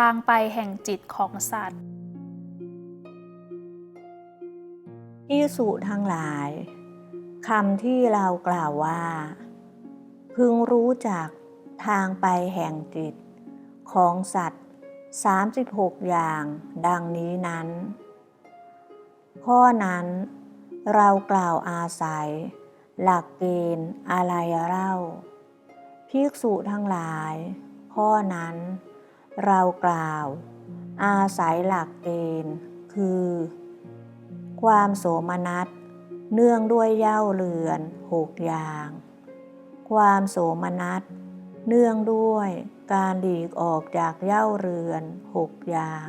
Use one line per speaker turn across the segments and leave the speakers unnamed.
ทางไปแห่งจิตของสัตว์
ที่สุทั้งหลายคำที่เรากล่าวว่า พึงรู้จักทางไปแห่งจิต ของสัตว์ 36 อย่างดังนี้นั้น ข้อนั้นเรากล่าวอาศัย หลักเกณฑ์อะไรเล่าภิกษุทั้งหลาย ข้อนั้น เรากล่าว อาศัยหลักเกณฑ์คือ ความโสมนัสเนื่องด้วยเย้าเรือนหกอย่าง ความโสมนัสเนื่องด้วยการหลีกออกจากเย้าเรือนหกอย่าง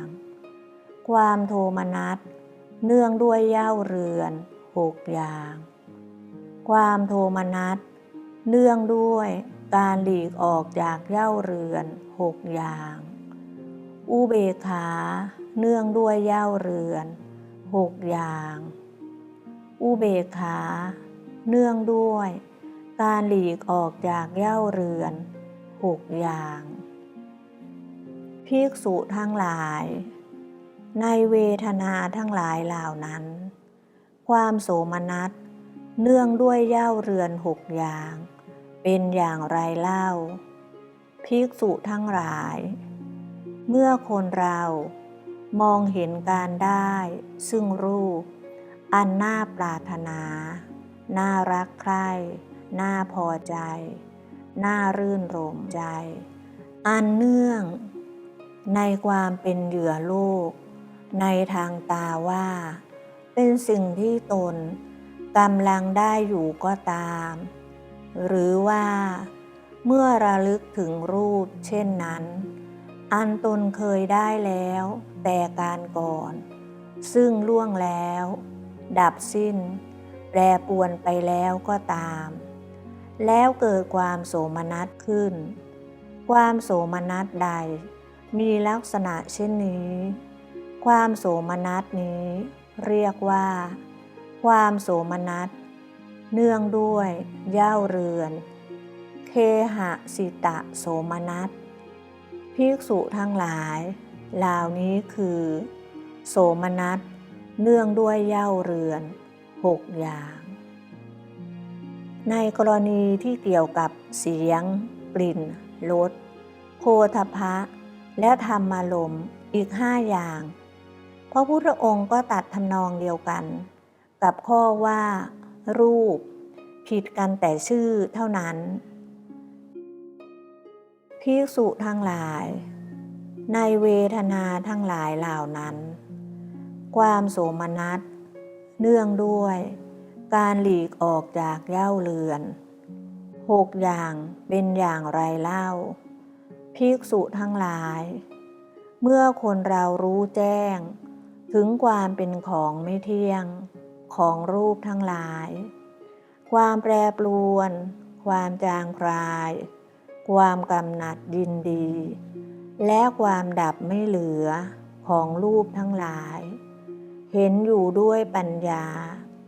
ความโทมนัสเนื่องด้วยเย้าเรือนหกอย่าง ความโทมนัสเนื่องด้วยการหลีกออกจากเย้าเรือนหกอย่าง อุเบกขา เนื่องด้วยเย้าเรือนหกอย่าง อุเบกขา เนื่องด้วย การหลีกออกจากเย้าเรือนหกอย่างภิกษุทั้งหลาย ในเวทนาทั้งหลายเหล่านั้น ความโสมนัสเนื่องด้วยเย้าเรือนหกอย่าง เป็นอย่างไรเล่า ภิกษุทั้งหลาย เมื่อคนเรามองเห็นการได้ซึ่งรูป อันน่าปรารถนา น่ารักใคร่น่าพอใจ น่ารื่นรมใจ อันเนื่องในความเป็นเหยื่อโลก ในทางตาว่า เป็นสิ่งที่ตนกำลังได้อยู่ก็ตาม หรือว่า เมื่อระลึกถึงรูปเช่นนั้น อันตนเคยได้แล้ว แต่การก่อน ซึ่งล่วงแล้ว ดับสิ้น แปรปวนไปแล้วก็ตาม แล้วเกิดความโสมนัสขึ้น ความโสมนัสใด มีลักษณะเช่นนี้ ความโสมนัสนี้ เรียกว่า ความโสมนัสเนื่องด้วย เย้าเรือน เคหะสิตะโสมนัส ภิกษุทั้งหลายเหล่านี้คือ โสมนัสเนื่องด้วยเย้าเรือนหกอย่าง ในกรณีที่เกี่ยวกับเสียง กลิ่นรสโพธพะ และธรรมารมณ์อีกห้าอย่าง พระพุทธองค์ก็ตัดทำนองเดียวกัน กับข้อว่า รูป ผิดกันแต่ชื่อเท่านั้น ภิกษุทั้งหลาย ในเวทนาทั้งหลายเหล่านั้น ความโสมนัส เนื่องด้วย การหลีกออกจากเย้าเรือนหกอย่างเป็นอย่างไรเล่า ภิกษุทั้งหลาย เมื่อคนเรารู้แจ้ง ถึงความเป็นของไม่เที่ยงของรูปทั้งหลาย ความแปรปรวน ความจางคลาย ความกำหนัดยินดี และความดับไม่เหลือของรูปทั้งหลาย เห็นอยู่ด้วยปัญญา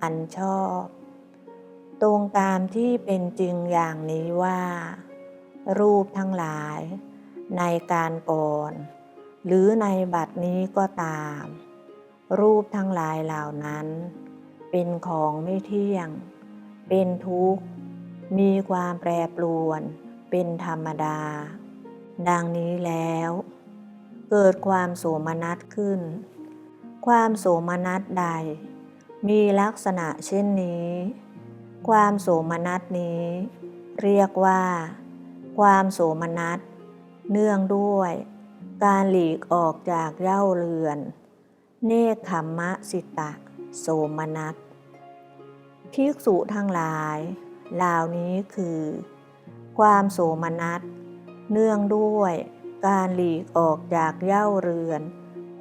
อันชอบ ตรงตามที่เป็นจริงอย่างนี้ว่า รูปทั้งหลาย ในการก่อน หรือในบัดนี้ก็ตาม รูปทั้งหลายเหล่านั้น เป็นของไม่เที่ยง เป็นทุกข์ มีความแปรปรวน เป็นธรรมดา ดังนี้แล้ว เกิดความโสมนัสขึ้น ความโสมนัสใด มีลักษณะเช่นนี้ ความโสมนัสนี้ เรียกว่า ความโสมนัสเนื่องด้วย การหลีกออกจากเย้าเรือน เนคขมมะสิตะ โสมนัสภิกษุทั้งหลายเหล่านี้คือ ความโสมนัส เนื่องด้วยการหลีกออกจากเย้าเรือน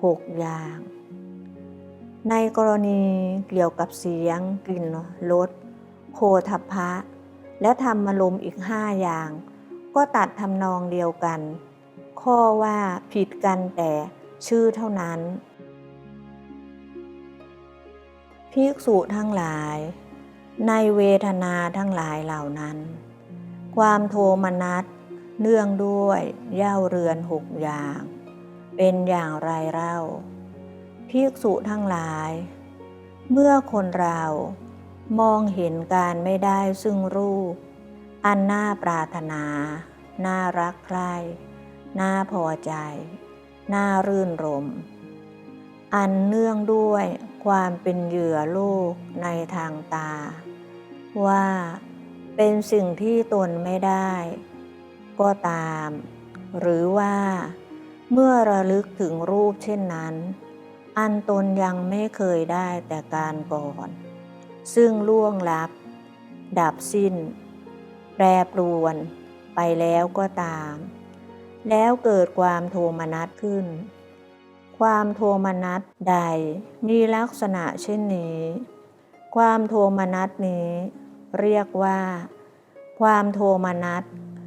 หกอย่าง ในกรณีเกี่ยวกับเสียงกลิ่นรสโพธพะ และธรรมลมอีกห้าอย่าง ก็ตัดทำนองเดียวกัน ข้อว่าผิดกันแต่ชื่อเท่านั้นภิกษุทั้งหลาย ในเวทนาทั้งหลายเหล่านั้น ความโทมนัสเนื่องด้วยเย้าเรือนหกอย่าง เป็นอย่างไรเล่าภิกษุทั้งหลาย เมื่อคนเรามองเห็นการไม่ได้ซึ่งรูป อันน่าปรารถนา น่ารักใคร่น่าพอใจ น่ารื่นรม อันเนื่องด้วยความเป็นเหยื่อโลกในทางตา ว่า เป็นสิ่งที่ตนไม่ได้ ก็ตาม หรือว่า เมื่อระลึกถึงรูปเช่นนั้น อันตนยังไม่เคยได้แต่การก่อน ซึ่งล่วงลับ ดับสิ้น แปรปรวน ไปแล้วก็ตาม แล้วเกิดความโทมนัสขึ้น ความโทมนัสใดมีลักษณะเช่นนี้ ความโทมนัสนี้ เรียกว่า ความโทมนัส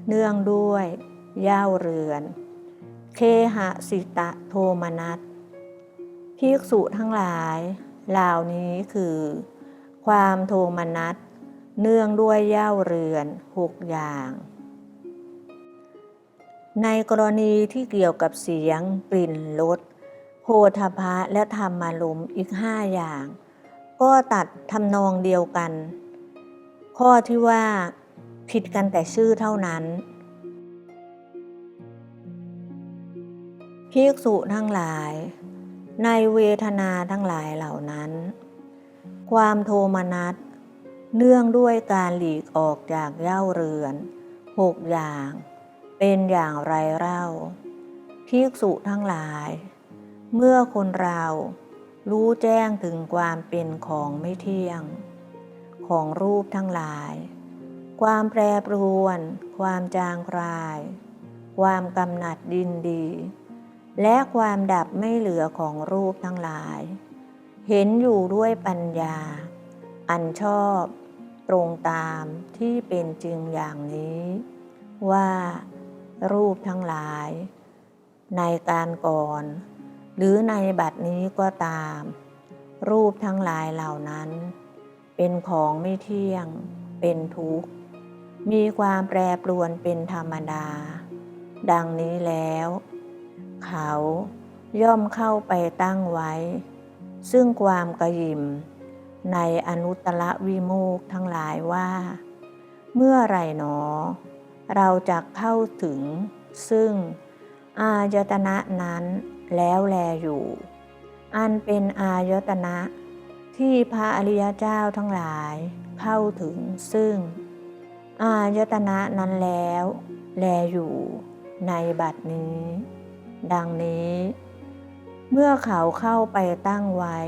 เนื่องด้วยย่าเรือน เคหะสิตะโทมนัสภิกษุทั้งหลาย เหล่านี้คือ ความโทมนัสเนื่องด้วยย่าเรือนหกอย่าง ในกรณีที่เกี่ยวกับเสียงกลิ่นรสโพธพะและธรรมารมอีกห้าอย่าง ก็ตัดทำนองเดียวกัน ข้อที่ว่า ผิดกันแต่ชื่อเท่านั้นภิกษุทั้งหลาย ในเวทนาทั้งหลายเหล่านั้น ความโทมนัสเนื่องด้วยการหลีกออกจากเย่าเรือนหกอย่าง เป็นอย่างไรเล่าภิกษุทั้งหลาย เมื่อคนเรารู้แจ้งถึงความเป็นของไม่เที่ยง ของรูปทั้งหลาย ความแปรปรวน ความจางคลาย ความกำหนัดดินดี และความดับไม่เหลือของรูปทั้งหลาย เห็นอยู่ด้วยปัญญา อันชอบตรงตามที่เป็นจริงอย่างนี้ ว่า รูปทั้งหลาย ในการก่อน หรือในบัดนี้ก็ตาม รูปทั้งหลายเหล่านั้น เป็นของไม่เที่ยง เป็นทุกข์ มีความแปรปรวนเป็นธรรมดา ดังนี้แล้ว เขาย่อมเข้าไปตั้งไว้ ซึ่งความกระยิมในอนุตตรวิโมกทั้งหลายว่า เมื่อไรหนอ เราจะเข้าถึง ซึ่ง อายตนะนั้นแล้วแลอยู่ อันเป็นอายตนะ ที่พระอริยเจ้าทั้งหลายเข้าถึงซึ่ง อายตนะนั้นแล้ว แลอยู่ในบัดนี้ ดังนี้ เมื่อเขาเข้าไปตั้งไว้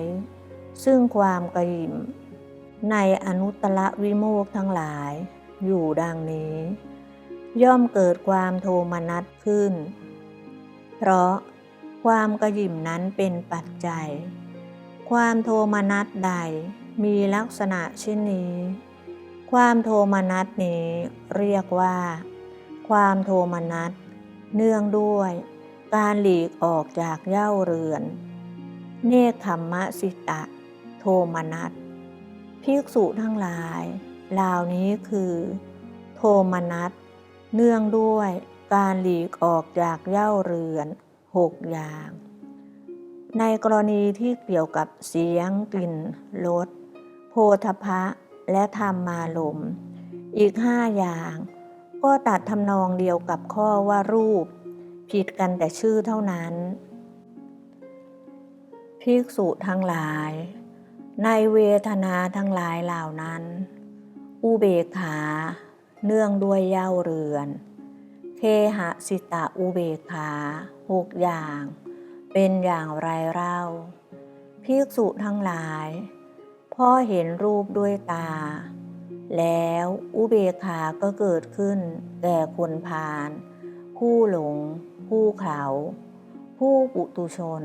ซึ่งความกระยิมในอนุตตรวิโมกข์ทั้งหลาย อยู่ดังนี้ ย่อมเกิดความโทมนัสขึ้น เพราะความกระยิมนั้นเป็นปัจจัย ความโทมนัสใดมีลักษณะเช่นนี้ ความโทมนัสนี้เรียกว่า ความโทมนัสเนื่องด้วย การหลีกออกจากเย่าเรือน เนคขมมะสิตะ โทมนัสภิกษุทั้งหลายเหล่านี้คือ โทมนัสเนื่องด้วย การหลีกออกจากเย่าเรือนหกอย่าง ในกรณีที่เกี่ยวกับเสียงกลิ่นรสโพธพะและธรรมารมอีกห้าอย่าง ก็ตัดทำนองเดียวกับข้อว่ารูป ผิดกันแต่ชื่อเท่านั้น ภิกษุทั้งหลาย ในเวทนาทั้งหลายเหล่านั้น อุเบกขา เนื่องด้วยเย้าเรือน เคหะสิตะอุเบกขาหกอย่าง เป็นอย่างไรเล่าภิกษุทั้งหลาย พ่อเห็นรูปด้วยตา แล้วอุเบกขาก็เกิดขึ้นแก่คนพาลผู้หลง ผู้เขาผู้ปุตุชน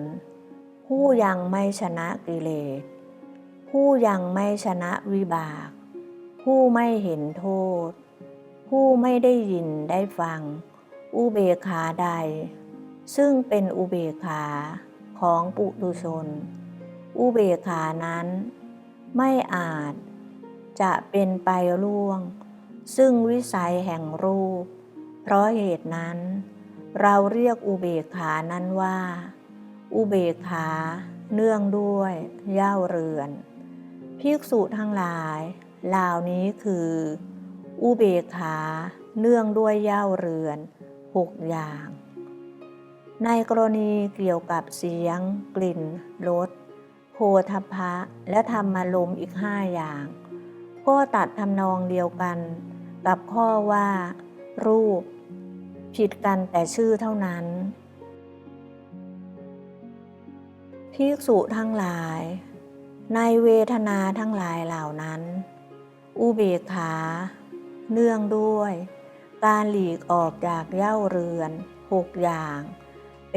ผู้ยังไม่ชนะกิเลส ผู้ยังไม่ชนะวิบาก ผู้ไม่เห็นโทษ ผู้ไม่ได้ยินได้ฟัง อุเบกขาใด ซึ่งเป็นอุเบกขาของปุตุชน อุเบกขานั้นไม่อาจจะเป็นไปล่วง ซึ่งวิสัยแห่งรูป เพราะเหตุนั้น เราเรียกอุเบกขานั้นว่า อุเบกขาเนื่องด้วยย่าเรือน ภิกษุทั้งหลายเหล่านี้คือ อุเบกขาเนื่องด้วยย่าเรือนหกอย่าง ในกรณีเกี่ยวกับเสียง กลิ่นรสโพธพะ และธรรมารมอีกห้าอย่าง ก็ตัดทำนองเดียวกัน กับข้อว่า รูป ผิดกันแต่ชื่อเท่านั้นภิกษุทั้งหลาย ในเวทนาทั้งหลายเหล่านั้น อุเบกขา เนื่องด้วย การหลีกออกจากเย่าเรือนหกอย่าง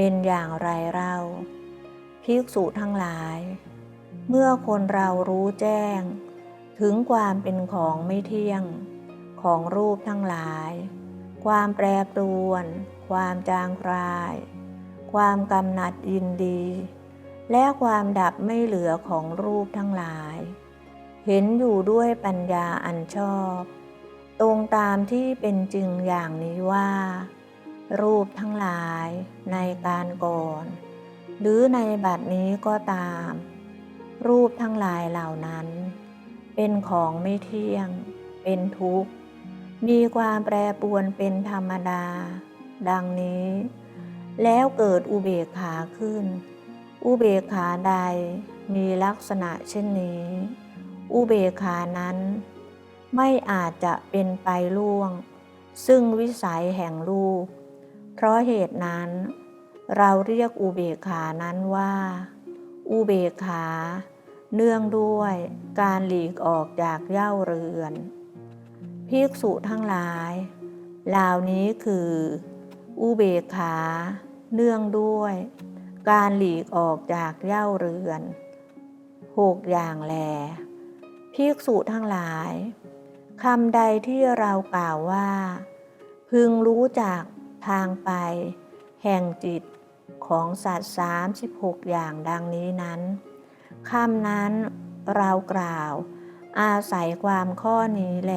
เป็นอย่างไรเล่าภิกษุทั้งหลาย เมื่อคนเรารู้แจ้ง ถึงความเป็นของไม่เที่ยงของรูปทั้งหลาย ความแปรปรวน ความจางคลาย ความกำหนัดยินดี และความดับไม่เหลือของรูปทั้งหลาย เห็นอยู่ด้วยปัญญาอันชอบ ตรงตามที่เป็นจริงอย่างนี้ว่า รูปทั้งหลายในการก่อน หรือในบัดนี้ก็ตาม รูปทั้งหลายเหล่านั้น เป็นของไม่เที่ยง เป็นทุกข์ มีความแปรปรวนเป็นธรรมดา ดังนี้ แล้วเกิดอุเบกขาขึ้น อุเบกขาใดมีลักษณะเช่นนี้ อุเบกขานั้น ไม่อาจจะเป็นไปล่วง ซึ่งวิสัยแห่งรูป เพราะเหตุนั้น เราเรียกอุเบกขานั้นว่า อุเบกขา เนื่องด้วยการหลีกออกจากเย่าเรือนภิกษุทั้งหลายเหล่านี้คือ อุเบกขา เนื่องด้วย การหลีกออกจากเย่าเรือนหกอย่างแลภิกษุทั้งหลายคำใดที่เรากล่าวว่า พึงรู้จัก ทางไป แห่งจิตของสัตว์สามสิบหกอย่างดังนี้นั้นคำนั้นเรากล่าว อาศัยความข้อนี้แล